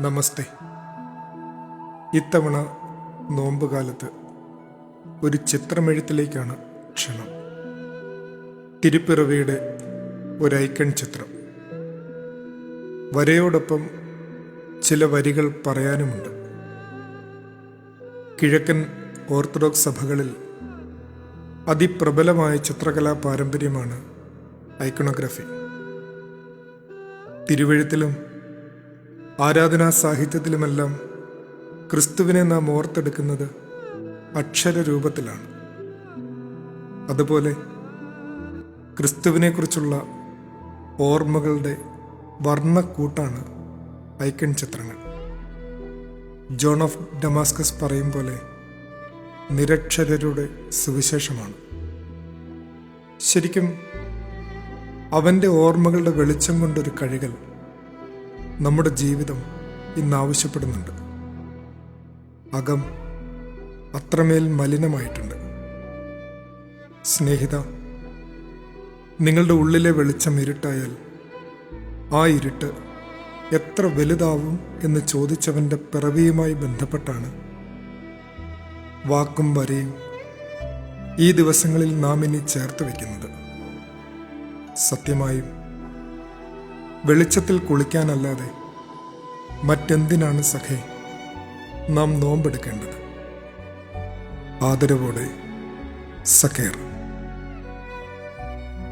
നമസ്തേ. ഇത്തവണ നോമ്പുകാലത്ത് ഒരു ചിത്രമെഴുത്തിലേക്കാണ് ക്ഷണം. തിരുപ്പിറവിയുടെ ഒരു ഐക്കൺ ചിത്രം. വരയോടൊപ്പം ചില വരികൾ പറയാനുമുണ്ട്. കിഴക്കൻ ഓർത്തഡോക്സ് സഭകളിൽ അതിപ്രബലമായ ചിത്രകലാ പാരമ്പര്യമാണ് ഐക്കണോഗ്രഫി. തിരുവഴുത്തിലും ആരാധനാ സാഹിത്യത്തിലുമെല്ലാം ക്രിസ്തുവിനെ നാം ഓർത്തെടുക്കുന്നത് അക്ഷരരൂപത്തിലാണ് അതുപോലെ ക്രിസ്തുവിനെക്കുറിച്ചുള്ള ഓർമ്മകളുടെ വർണക്കൂട്ടാണ് ഐക്കൺ ചിത്രങ്ങൾ. ജോൺ ഓഫ് ഡമാസ്കസ് പറയും പോലെ നിരക്ഷരരുടെ സുവിശേഷമാണ്. ശരിക്കും അവന്റെ ഓർമ്മകളുടെ വെളിച്ചം കൊണ്ടൊരു കഴുകൽ നമ്മുടെ ജീവിതം ഇന്ന് ആവശ്യപ്പെടുന്നുണ്ട്. അകം അത്രമേൽ മലിനമായിട്ടുണ്ട്. സ്നേഹിത നിങ്ങളുടെ ഉള്ളിലെ വെളിച്ചം ഇരുട്ടായാൽ ആ ഇരുട്ട് എത്ര വലുതാവും എന്ന് ചോദിച്ചവന്റെ പിറവിയുമായി ബന്ധപ്പെട്ടാണ്. വാക്കും വരയും ഈ ദിവസങ്ങളിൽ നാം ഇനി ചേർത്ത് വയ്ക്കുന്നത്. സത്യമായും വെളിച്ചത്തിൽ കുളിക്കാനല്ലാതെ മറ്റെന്തിനാണ് സഖേ നാം നോമ്പെടുക്കേണ്ടത്? ആദരവോടെ സഖേർ.